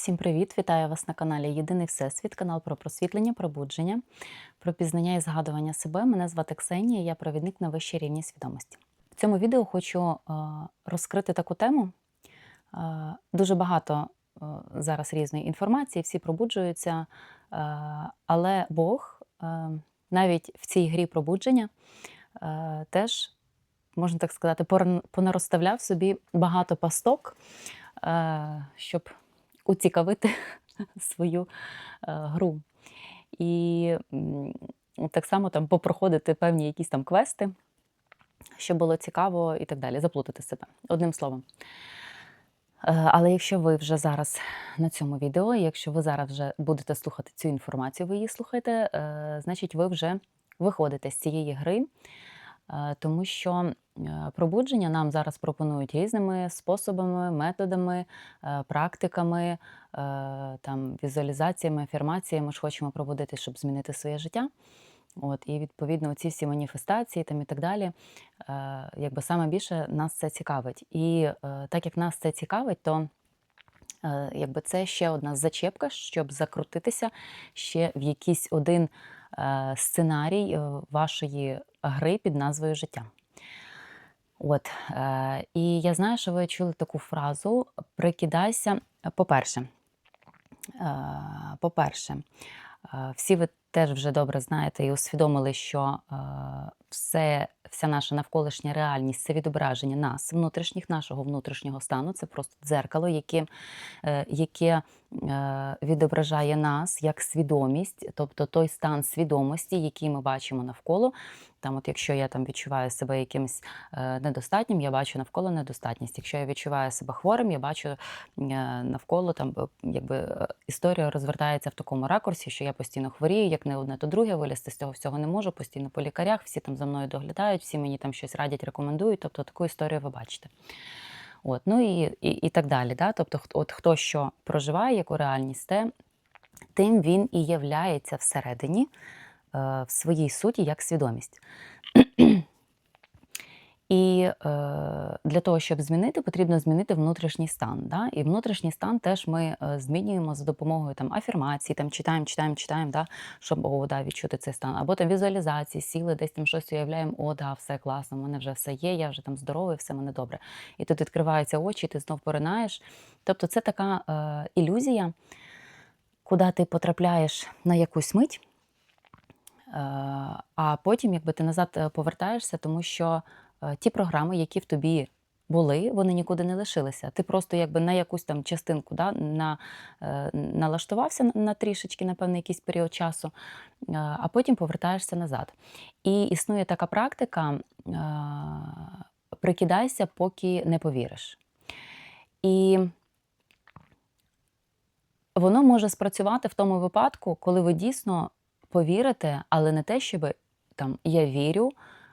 всім привіт! Вітаю вас на каналі Єдиний Всесвіт, канал про просвітлення, пробудження, про пізнання і згадування себе. Мене звати Ксенія, я провідник на вищій рівні свідомості. В цьому відео хочу е, розкрити таку тему. Е, Дуже багато е, зараз різної інформації, всі пробуджуються, але Бог навіть в цій грі пробудження теж, можна так сказати, понарозставляв собі багато пасток, щоб уцікавити свою е, гру. І так само там попроходити певні якісь там квести, щоб було цікаво і так далі, заплутати себе. Одним словом. Е, Але якщо ви вже зараз на цьому відео, якщо ви зараз вже будете слухати цю інформацію, ви її слухаєте, е, значить ви вже виходите з цієї гри, тому що е, пробудження нам зараз пропонують різними способами, методами, е, практиками, е, там, візуалізаціями, афірмаціями. Ми ж хочемо пробудити, щоб змінити своє життя. От, і відповідно ці всі маніфестації там і так далі, е, якби саме більше нас це цікавить. І е, так як нас це цікавить, то е, якби це ще одна зачепка, щоб закрутитися ще в якийсь один е, сценарій е, вашої гри під назвою життя. От, е, і я знаю, що ви чули таку фразу: прикидайся. По-перше, е, по-перше, е, всі ви теж вже добре знаєте і усвідомили, що е, все, вся наша навколишня реальність це відображення нас, внутрішніх, нашого внутрішнього стану. Це просто дзеркало, яке, е, яке е, відображає нас як свідомість, тобто той стан свідомості, який ми бачимо навколо. Там, от якщо я там відчуваю себе якимось недостатнім, я бачу навколо недостатність. Якщо я відчуваю себе хворим, я бачу навколо там, якби історія розвертається в такому ракурсі, що я постійно хворію, як не одне, то друге, вилізти з цього всього не можу, постійно по лікарях, всі там за мною доглядають, всі мені там щось радять, рекомендують. Тобто таку історію ви бачите. От, ну і, і, і так далі. Да? Тобто, от хто що проживає, яку реальність, те, тим він і являється всередині е, в своїй суті як свідомість. І е, для того, щоб змінити, потрібно змінити внутрішній стан. Да? І внутрішній стан теж ми е, змінюємо за допомогою там, афірмацій, там, читаємо, читаємо, читаємо, да? щоб о, да, відчути цей стан. Або там візуалізації, сіли, десь там щось уявляємо, о, да, все класно, в мене вже все є, я вже там здоровий, все в мене добре. І тут відкриваються очі, ти знов поринаєш. Тобто це така е, ілюзія, куди ти потрапляєш на якусь мить. Е, А потім, якби ти назад е, повертаєшся, тому що ті програми, які в тобі були, вони нікуди не лишилися. Ти просто якби на якусь там частинку да, на, е, налаштувався на- трішечки, на певний якийсь період часу, е, а потім повертаєшся назад. І існує така практика: е, прикидайся, поки не повіриш. І воно може спрацювати в тому випадку, коли ви дійсно повірите, але не те, щоб там я вірю.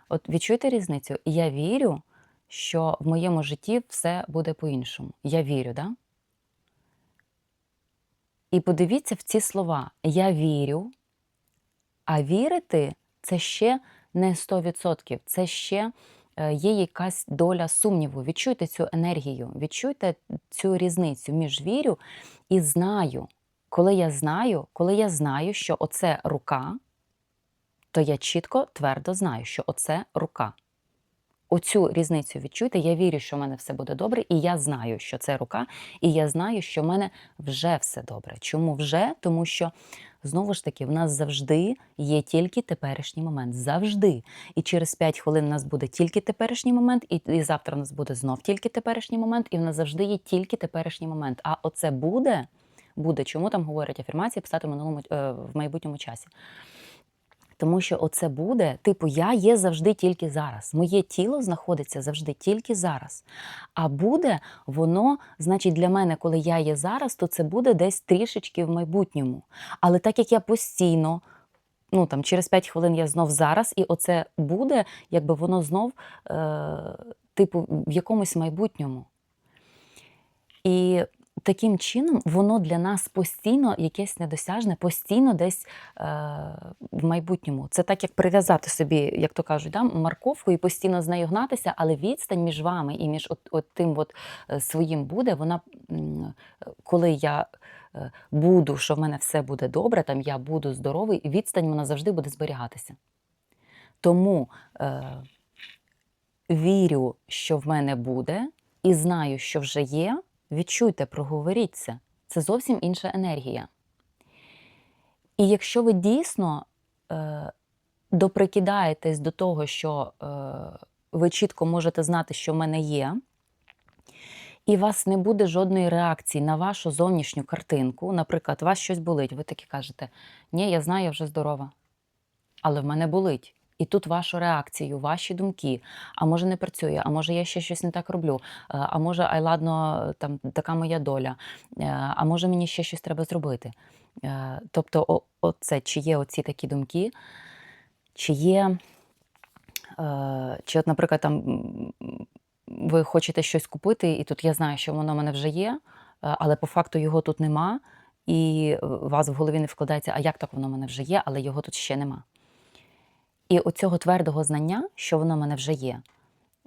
От відчуєте різницю? Я вірю, що в моєму житті все буде по-іншому. Я вірю, да? І подивіться в ці слова: Я вірю, а вірити це ще не 100%, це ще е, є якась доля сумніву. Відчуйте цю енергію, відчуйте цю різницю між вірю і знаю. Коли я знаю, коли я знаю, що оце рука, то я чітко, твердо знаю, що оце рука. Оцю різницю відчуйте. Я вірю, що в мене все буде добре, і я знаю, що це рука, і я знаю, що в мене вже все добре. Чому вже? Тому що знову ж таки в нас завжди є тільки теперішній момент. Завжди. І через 5 хвилин у нас буде тільки теперішній момент, і, і завтра у нас буде знов тільки теперішній момент, і в нас завжди є тільки теперішній момент. А оце буде, буде. Чому там говорять афірмації писати в минулому е, в майбутньому часі? Тому що оце буде, типу, я є завжди тільки зараз. Моє тіло знаходиться завжди тільки зараз. А буде воно, значить, для мене, коли я є зараз, то це буде десь трішечки в майбутньому. Але так як я постійно, ну там через 5 хвилин я знов зараз, і оце буде, якби воно знов, е, типу, в якомусь майбутньому. І таким чином воно для нас постійно якесь недосяжне, постійно десь е, в майбутньому. Це так, як прив'язати собі, як то кажуть, да, морковку і постійно з нею гнатися, але відстань між вами і між от, от тим от, е, своїм буде, вона коли я е, буду, що в мене все буде добре, там я буду здоровий, відстань вона завжди буде зберігатися. Тому е, вірю, що в мене буде, і знаю, що вже є. Відчуйте, проговоріть це. Це зовсім інша енергія. І якщо ви дійсно е, доприкидаєтесь до того, що е, ви чітко можете знати, що в мене є, і у вас не буде жодної реакції на вашу зовнішню картинку, наприклад, у вас щось болить, ви таки кажете, ні, я знаю, я вже здорова, але в мене болить. І тут вашу реакцію, ваші думки, а може не працює, а може я ще щось не так роблю, е, а може, ай ладно, там така моя доля, е, а може мені ще щось треба зробити. Е, Тобто, оце, чи є оці такі думки, чи є, чи, от, наприклад, там ви хочете щось купити, і тут я знаю, що воно в мене вже є, але по факту його тут нема, і у вас в голові не вкладається, а як так воно в мене вже є, але його тут ще нема. І оцього твердого знання, що воно в мене вже є,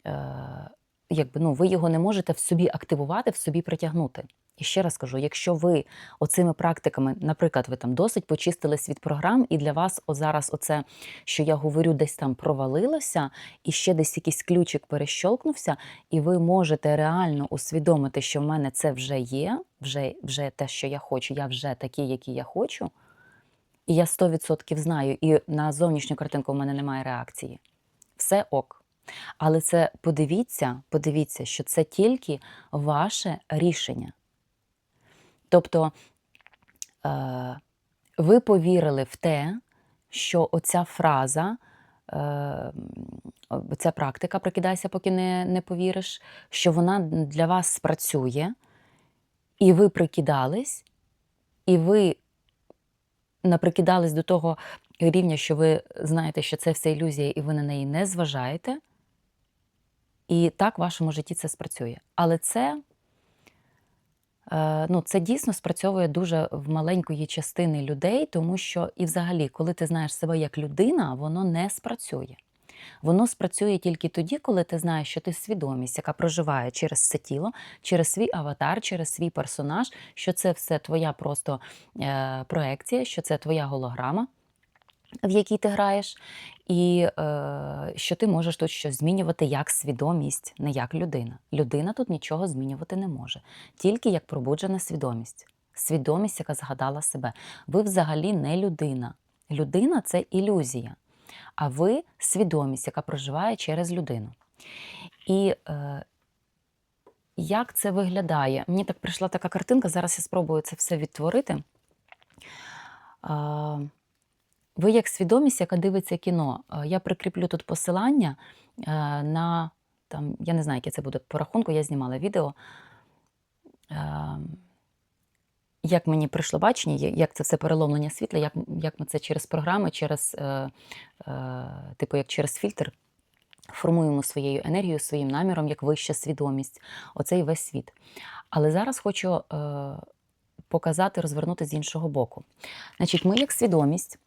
е, якби, ну, ви його не можете в собі активувати, в собі притягнути. І ще раз кажу: якщо ви оцими практиками, наприклад, ви там досить почистились від програм, і для вас о зараз оце, що я говорю, десь там провалилося, і ще десь якийсь ключик перещолкнувся, і ви можете реально усвідомити, що в мене це вже є, вже, вже те, що я хочу, я вже такий, який я хочу. І я 100% знаю, і на зовнішню картинку в мене немає реакції. Все ок. Але це подивіться, подивіться, що це тільки ваше рішення. Тобто е, ви повірили в те, що оця фраза, е, ця практика прикидайся, поки не, не повіриш, що вона для вас спрацює, і ви прикидались, і ви наприкидались до того рівня, що ви знаєте, що це все ілюзія, і ви на неї не зважаєте. І так в вашому житті це спрацює. Але це, е, ну, це дійсно спрацьовує дуже в маленької частини людей, тому що і взагалі, коли ти знаєш себе як людина, воно не спрацює. Воно спрацює тільки тоді, коли ти знаєш, що ти свідомість, яка проживає через це тіло, через свій аватар, через свій персонаж, що це все твоя просто е, проекція, що це твоя голограма, в якій ти граєш, і е, що ти можеш тут щось змінювати як свідомість, не як людина. Людина тут нічого змінювати не може, тільки як пробуджена свідомість. Свідомість, яка згадала себе. Ви взагалі не людина. Людина це ілюзія а ви свідомість, яка проживає через людину. І е, як це виглядає? Мені так прийшла така картинка, зараз я спробую це все відтворити. Е, ви як свідомість, яка дивиться кіно. Е, Я прикріплю тут посилання е, на, там, я не знаю, яке це буде по рахунку, я знімала відео. Е, як мені прийшло бачення, як це все переломлення світла, як, як ми це через програми, через, е, е, типу, як через фільтр формуємо своєю енергією, своїм наміром, як вища свідомість, оцей весь світ. Але зараз хочу е, показати, розвернути з іншого боку. Значить, ми як свідомість,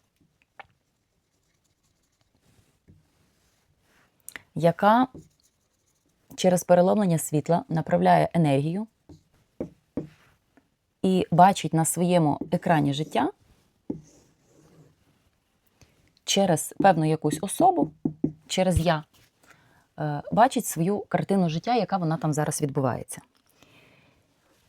яка через переломлення світла направляє енергію і бачить на своєму екрані життя через певну якусь особу, через я, е, бачить свою картину життя, яка вона там зараз відбувається.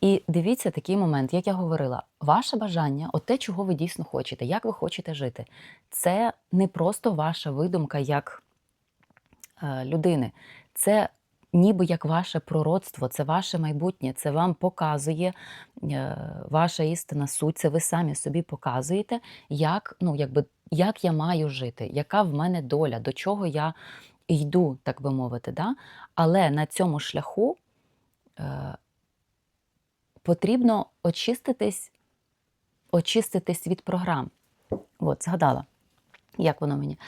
І дивіться такий момент, як я говорила, ваше бажання, от те, чого ви дійсно хочете, як ви хочете жити, це не просто ваша видумка як е, людини, це ніби як ваше пророцтво, це ваше майбутнє, це вам показує е, ваша істина суть, це ви самі собі показуєте, як, ну, якби, як я маю жити, яка в мене доля, до чого я йду, так би мовити. Да? Але на цьому шляху е, потрібно очиститись, очиститись від програм. От, згадала, як воно мені.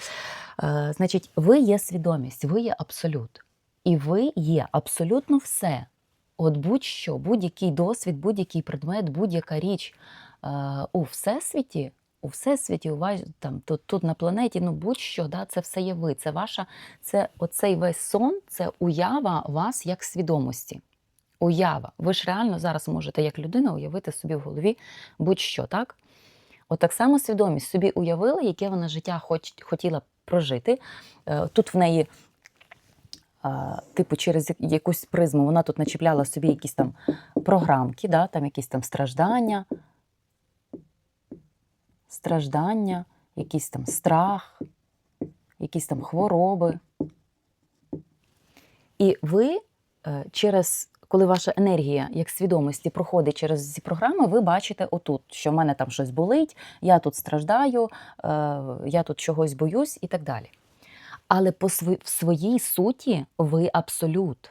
Е, значить, ви є свідомість, ви є абсолют. І ви є абсолютно все. от будь-що, будь-який досвід, будь-який предмет, будь-яка річ е, у всесвіті, у всесвіті, у вас там тут, тут на планеті, ну будь-що, да, це все є ви. Це ваша, це оцей весь сон, це уява вас як свідомості. Уява. Ви ж реально зараз можете як людина уявити собі в голові будь-що, так? От так само свідомість собі уявила, яке вона життя хоч, хотіла прожити. Е, Тут в неї, типу, через якусь призму вона тут начіпляла собі якісь там програмки, да, там якісь там страждання, страждання, якийсь там страх, якісь там хвороби. І ви е, через, коли ваша енергія як свідомості проходить через ці програми, ви бачите отут, що в мене там щось болить, я тут страждаю, е, я тут чогось боюсь і так далі. Але по в своїй суті ви абсолют.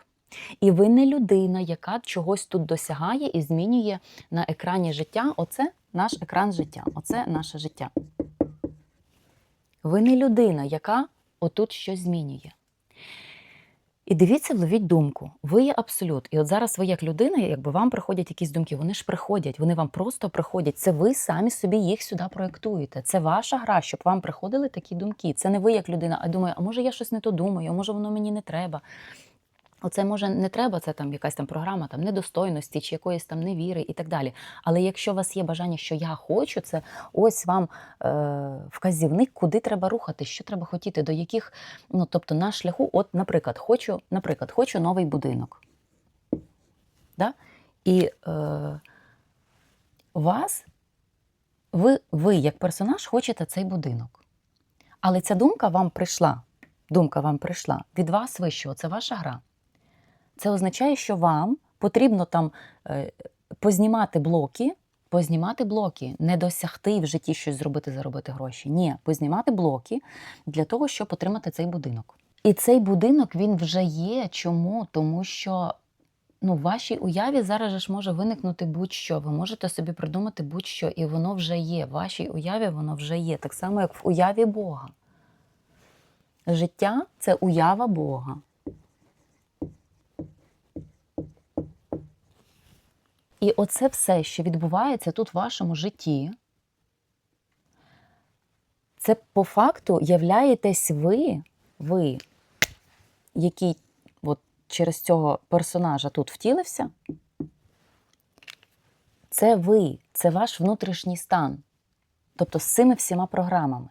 І ви не людина, яка чогось тут досягає і змінює на екрані життя. Оце наш екран життя, оце наше життя. Ви не людина, яка отут щось змінює. І дивіться, ловіть думку. Ви є абсолют. І от зараз ви як людина, якби вам приходять якісь думки, вони ж приходять, вони вам просто приходять. Це ви самі собі їх сюди проєктуєте. Це ваша гра, щоб вам приходили такі думки. Це не ви як людина, а думаю, а може я щось не то думаю, а може воно мені не треба. Оце може не треба, це там якась там програма там недостойності чи якоїсь там невіри і так далі. Але якщо у вас є бажання, що я хочу, це ось вам е, вказівник, куди треба рухати, що треба хотіти, до яких, ну тобто на шляху, от, наприклад, хочу, наприклад, хочу новий будинок. Да? І е, вас, ви, ви, як персонаж, хочете цей будинок. Але ця думка вам прийшла. Думка вам прийшла від вас вищого, це ваша гра. Це означає, що вам потрібно там е, познімати блоки, познімати блоки, не досягти в житті щось зробити, заробити гроші. Ні, познімати блоки для того, щоб отримати цей будинок. І цей будинок він вже є. Чому? Тому що ну, в вашій уяві зараз ж може виникнути будь-що. Ви можете собі придумати будь-що, і воно вже є. В вашій уяві воно вже є. Так само, як в уяві Бога. Життя це уява Бога. І оце все, що відбувається тут в вашому житті, це по факту являєтесь ви, ви, який от через цього персонажа тут втілився. Це ви, це ваш внутрішній стан. Тобто з цими всіма програмами.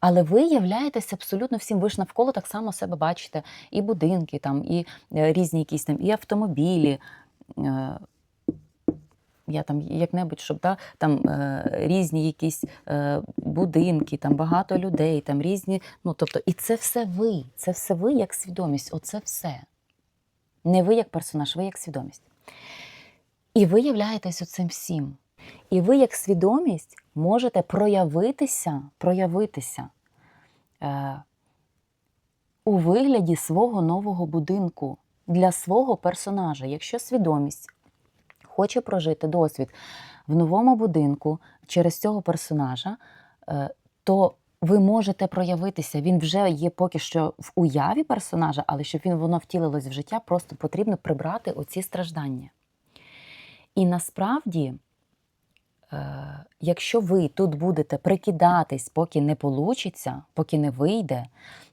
Але ви являєтесь абсолютно всім. Ви ж навколо так само себе бачите. І будинки, там, і е, різні якісь там, і автомобілі. Е, я там як-небудь, щоб да, там е, різні якісь е, будинки, там багато людей, там різні. Ну, тобто, і це все ви, це все ви як свідомість, оце все. Не ви як персонаж, ви як свідомість. І ви являєтесь оцим всім. І ви, як свідомість, можете проявитися, проявитися е, у вигляді свого нового будинку для свого персонажа. Якщо свідомість хоче прожити досвід в новому будинку через цього персонажа, е, то ви можете проявитися. Він вже є поки що в уяві персонажа, але щоб він воно втілилось в життя, просто потрібно прибрати оці страждання. І насправді, е, якщо ви тут будете прикидатись, поки не получиться, поки не вийде,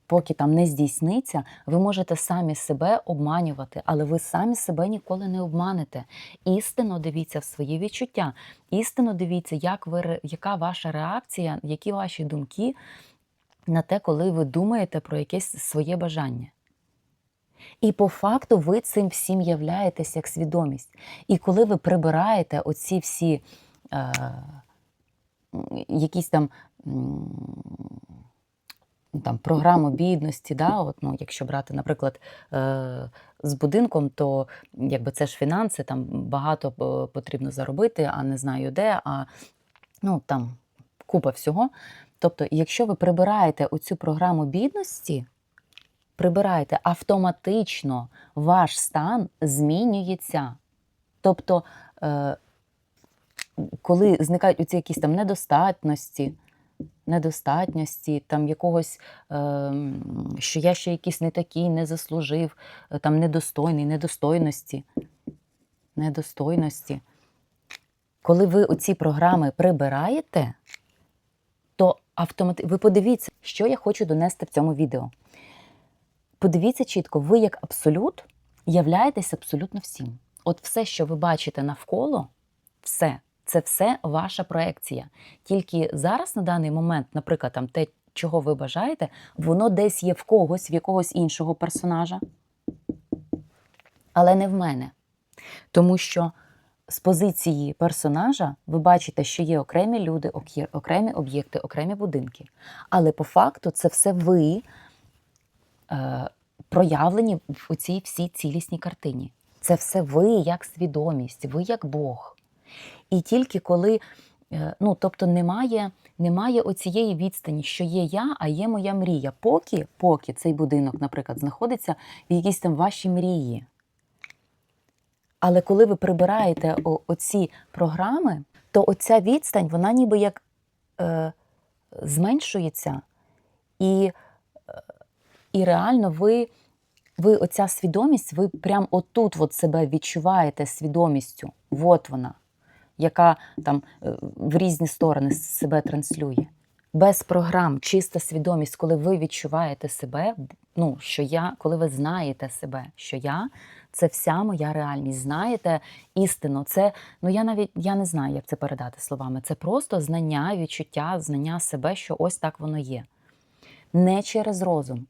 поки там не здійсниться, ви можете самі себе обманювати, але ви самі себе ніколи не обманете. Істинно дивіться в свої відчуття. Істинно дивіться, як ви, яка ваша реакція, які ваші думки на те, коли ви думаєте про якесь своє бажання. І по факту ви цим всім являєтесь як свідомість. І коли ви прибираєте оці всі е, якісь там, ну, там програму бідності, да, от, ну, якщо брати, наприклад, е, з будинком, то якби це ж фінанси, там багато е, потрібно заробити, а не знаю де, а ну, там купа всього. Тобто, якщо ви прибираєте оцю програму бідності, прибираєте, автоматично ваш стан змінюється. Тобто, е, коли зникають оці якісь там недостатності, недостатності, там якогось, ем, що я ще якийсь не такий, не заслужив, е, там недостойний, недостойності. Недостойності. Коли ви оці програми прибираєте, то автоматично ви подивіться, що я хочу донести в цьому відео. Подивіться чітко, ви як абсолют являєтесь абсолютно всім. От все, що ви бачите навколо, все, це все ваша проекція. Тільки зараз, на даний момент, наприклад, там те, чого ви бажаєте, воно десь є в когось, в якогось іншого персонажа, але не в мене. Тому що з позиції персонажа ви бачите, що є окремі люди, окремі об'єкти, окремі будинки. Але по факту це все ви е, проявлені в цій всій цілісній картині. Це все ви як свідомість, ви як Бог. І тільки коли, е, ну тобто немає, немає оцієї відстані, що є я, а є моя мрія. Поки, поки цей будинок, наприклад, знаходиться в якійсь там вашій мрії. Але коли ви прибираєте оці програми, то оця відстань, вона ніби як е, зменшується, і, е, і реально ви, ви оця свідомість, ви прям отут от себе відчуваєте свідомістю. От вона, яка там е, в різні сторони себе транслює. Без програм, чиста свідомість, коли ви відчуваєте себе, ну, що я, коли ви знаєте себе, що я це вся моя реальність. Знаєте істину. Це ну я навіть я не знаю, як це передати словами. Це просто знання, відчуття, знання себе, що ось так воно є. Не через розум.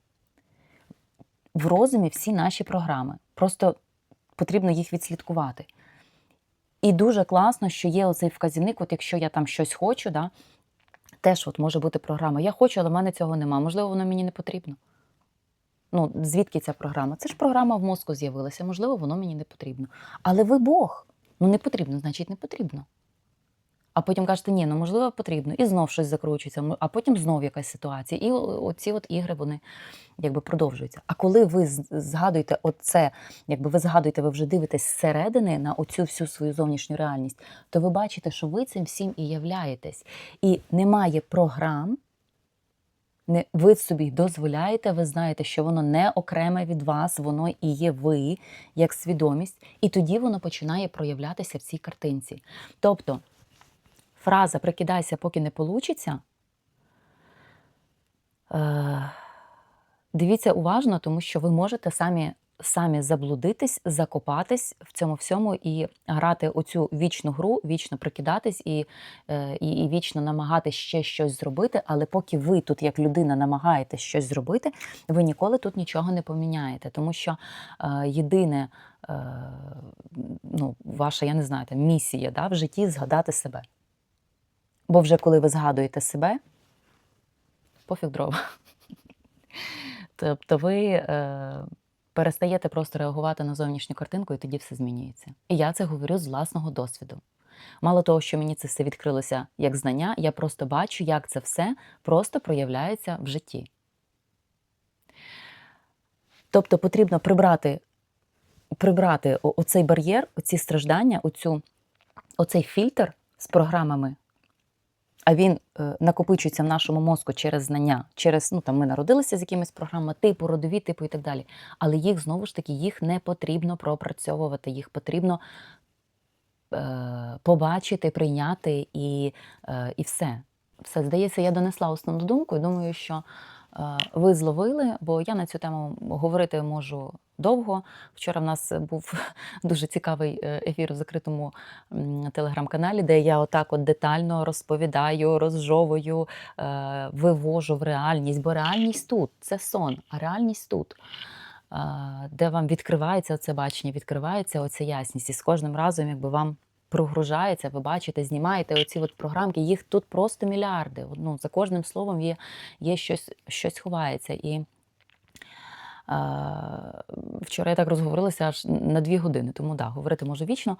В розумі всі наші програми. Просто потрібно їх відслідкувати. І дуже класно, що є оцей вказівник, от якщо я там щось хочу, да, теж от може бути програма. Я хочу, але в мене цього нема. Можливо, воно мені не потрібно. Ну, звідки ця програма? Це ж програма в мозку з'явилася, можливо, воно мені не потрібно. Але ви Бог. Ну не потрібно, значить, не потрібно. А потім кажете, ні, ну можливо, потрібно. І знов щось закручується, а потім знов якась ситуація. І оці от ігри вони якби продовжуються. А коли ви згадуєте оце, якби ви згадуєте, ви вже дивитесь зсередини на оцю всю свою зовнішню реальність, то ви бачите, що ви цим всім і являєтесь. І немає програм, не, ви собі дозволяєте, ви знаєте, що воно не окреме від вас, воно і є ви як свідомість, і тоді воно починає проявлятися в цій картинці. Тобто фраза прикидайся, поки не получиться. Е, дивіться уважно, тому що ви можете самі, самі заблудитись, закопатись в цьому всьому і грати оцю вічну гру, вічно прикидатись і, е, і, і вічно намагатись ще щось зробити. Але поки ви тут, як людина, намагаєтесь щось зробити, ви ніколи тут нічого не поміняєте. Тому що е, єдине, е, ну, ваша, я не знаю, там, місія да, в житті згадати себе. Бо вже коли ви згадуєте себе, пофіг дрова. Тобто ви е, перестаєте просто реагувати на зовнішню картинку, і тоді все змінюється. І я це говорю з власного досвіду. Мало того, що мені це все відкрилося як знання, я просто бачу, як це все просто проявляється в житті. Тобто потрібно прибрати, прибрати оцей бар'єр, оці страждання, оцю, оцей фільтр з програмами а він е, накопичується в нашому мозку через знання, через ну там ми народилися з якимись програмами, типу, родові, типу і так далі. Але їх знову ж таки їх не потрібно пропрацьовувати, їх потрібно е, побачити, прийняти і, е, і все. Все, здається, я донесла основну думку і думаю, що ви зловили, бо я на цю тему говорити можу довго. Вчора в нас був дуже цікавий е, ефір в закритому телеграм-каналі, де я отак от детально розповідаю, розжовую, е, вивожу в реальність, бо реальність тут це сон, а реальність тут. е, Де вам відкривається це бачення, відкривається оця ясність, і з кожним разом, якби вам прогружається, ви бачите, знімаєте оці от програмки, їх тут просто мільярди. Ну, за кожним словом є, є щось, щось ховається. І Е, Вчора я так розговорилася аж на дві години, тому да, говорити можу вічно. Е,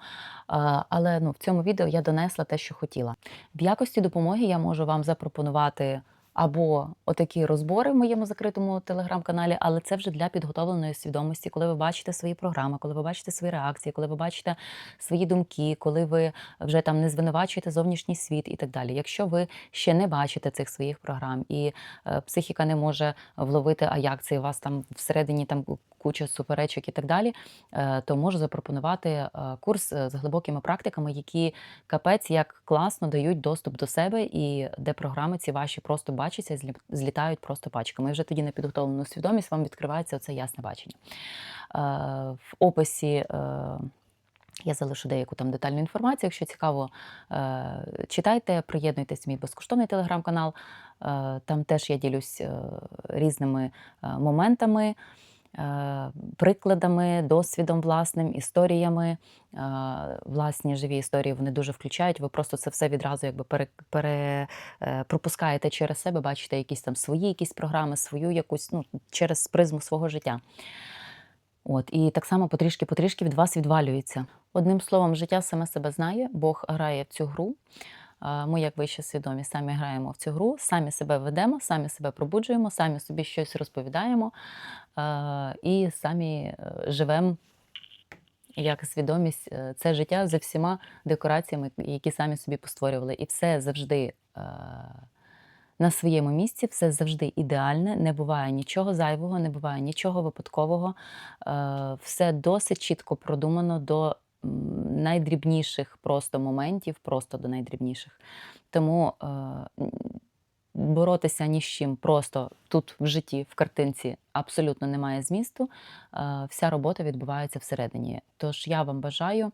Але ну, в цьому відео я донесла те, що хотіла. В якості допомоги я можу вам запропонувати або отакі розбори в моєму закритому телеграм-каналі, але це вже для підготовленої свідомості, коли ви бачите свої програми, коли ви бачите свої реакції, коли ви бачите свої думки, коли ви вже там не звинувачуєте зовнішній світ і так далі. Якщо ви ще не бачите цих своїх програм, і е, психіка не може вловити, а як це у вас там всередині там куча суперечок і так далі, е, то можу запропонувати е, курс е, з глибокими практиками, які капець як класно дають доступ до себе, і де програми ці ваші просто бачаться, злі- злітають просто пачками. І вже тоді на підготовлену свідомість вам відкривається оце ясне бачення. В описі. я залишу деяку там детальну інформацію. Якщо цікаво, читайте, приєднуйтесь в мій безкоштовний телеграм-канал. Там теж я ділюсь різними моментами, прикладами, досвідом власним, історіями. Е, Власні живі історії вони дуже включають. Ви просто це все відразу якби пере, пере, е, пропускаєте через себе, бачите якісь там свої якісь програми, свою якусь ну, через призму свого життя. От, і так само потрішки-потрішки від вас відвалюється. Одним словом, життя саме себе знає, Бог грає в цю гру. Ми, як вища свідомість, самі граємо в цю гру, самі себе ведемо, самі себе пробуджуємо, самі собі щось розповідаємо і самі е, живемо як свідомість е, це життя за всіма декораціями, які самі собі постворювали. І все завжди е, на своєму місці, все завжди ідеальне, не буває нічого зайвого, не буває нічого випадкового. Все досить чітко продумано до найдрібніших просто моментів, просто до найдрібніших. Тому е, боротися ні з чим просто тут в житті, в картинці абсолютно немає змісту. Е, Вся робота відбувається всередині. Тож я вам бажаю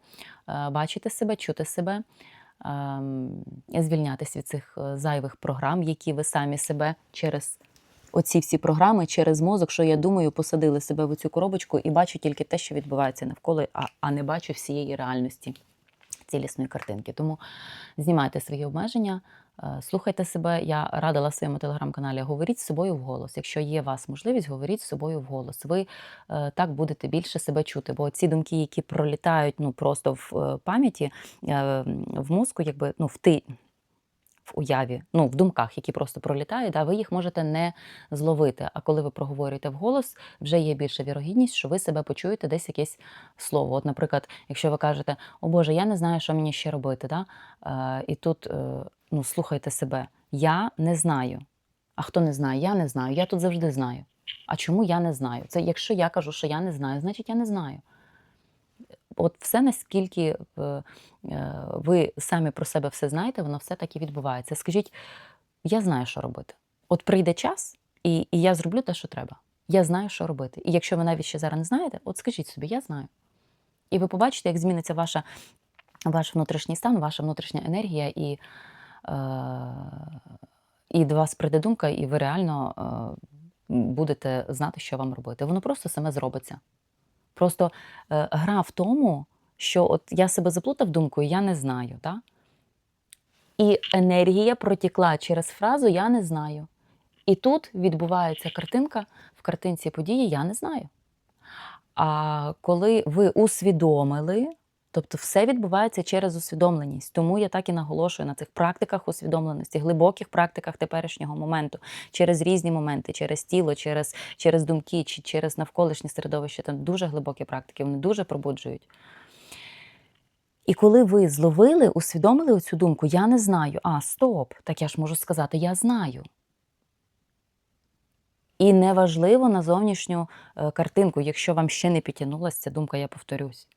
е, бачити себе, чути себе, ем, звільнятися від цих е, зайвих програм, які ви самі себе через оці всі програми, через мозок, що я думаю, посадили себе в цю коробочку і бачу тільки те, що відбувається навколо, а, а не бачу всієї реальності цілісної картинки. Тому знімайте свої обмеження, е, слухайте себе. Я радила в своєму телеграм-каналі говоріть з собою вголос. Якщо є у вас можливість, говоріть з собою вголос. Ви е, так будете більше себе чути. Бо ці думки, які пролітають ну просто в е, пам'яті, в мозку, якби ну в ти. В уяві, ну в думках, які просто пролітають, да, ви їх можете не зловити. А коли ви проговорюєте вголос, вже є більша вірогідність, що ви себе почуєте десь якесь слово. От, наприклад, якщо ви кажете, о Боже, я не знаю, що мені ще робити, да? е, і тут е, ну, слухайте себе, я не знаю. А хто не знає? Я не знаю. Я тут завжди знаю. А чому я не знаю? Це якщо я кажу, що я не знаю, значить я не знаю. От все наскільки е, е, ви самі про себе все знаєте, воно все так і відбувається. Скажіть, я знаю, що робити. От прийде час, і, і я зроблю те, що треба. Я знаю, що робити. І якщо ви навіть ще зараз не знаєте, от скажіть собі, я знаю. І ви побачите, як зміниться ваша, ваш внутрішній стан, ваша внутрішня енергія, і, е, і до вас прийде думка, і ви реально е, будете знати, що вам робити. Воно просто саме зробиться. Просто е, гра в тому, що от я себе заплутав думкою, я не знаю. Да? І енергія протікла через фразу Я не знаю. І тут відбувається картинка, в картинці події Я не знаю. А коли ви усвідомили, тобто все відбувається через усвідомленість. Тому я так і наголошую на цих практиках усвідомленості, глибоких практиках теперішнього моменту, через різні моменти, через тіло, через, через думки чи через навколишнє середовище. Там дуже глибокі практики, вони дуже пробуджують. І коли ви зловили, усвідомили оцю думку, я не знаю. А, стоп, так я ж можу сказати, я знаю. І неважливо на зовнішню е, картинку, якщо вам ще не підтягнулася ця думка, я повторюсь.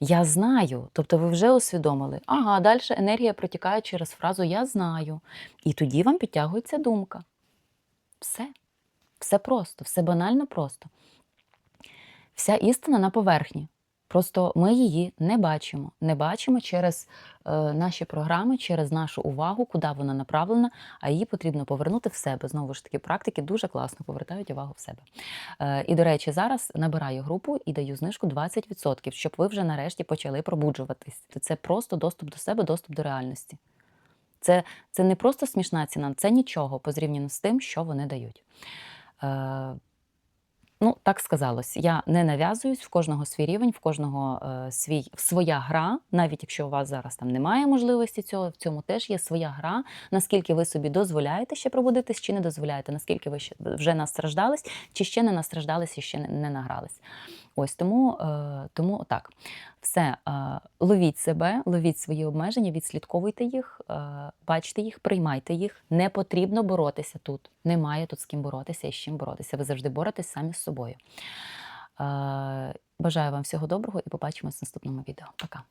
Я знаю, тобто ви вже усвідомили, ага, далі енергія протікає через фразу Я знаю. І тоді вам підтягується думка. Все. Все просто, все банально просто. Вся істина на поверхні. Просто ми її не бачимо. Не бачимо через е, наші програми, через нашу увагу, куди вона направлена, а її потрібно повернути в себе. Знову ж таки, практики дуже класно повертають увагу в себе. Е, і, до речі, зараз набираю групу і даю знижку 20%, щоб ви вже нарешті почали пробуджуватись. Це просто доступ до себе, доступ до реальності. Це, це не просто смішна ціна, це нічого порівняно з тим, що вони дають. Е, Ну, так сказалось. Я не нав'язуюсь, в кожного свій рівень, в кожного е, свій, своя гра. Навіть якщо у вас зараз там немає можливості цього, в цьому теж є своя гра. Наскільки ви собі дозволяєте ще пробудитись, чи не дозволяєте, наскільки ви ще вже настраждались, чи ще не настраждались і ще не, не награлись. Ось тому, е, тому так. Все, е, ловіть себе, ловіть свої обмеження, відслідковуйте їх, е, бачте їх, приймайте їх. Не потрібно боротися тут. Немає тут з ким боротися і з чим боротися. Ви завжди боретесь самі з собою. Бажаю вам всього доброго і побачимось в наступному відео. Пока.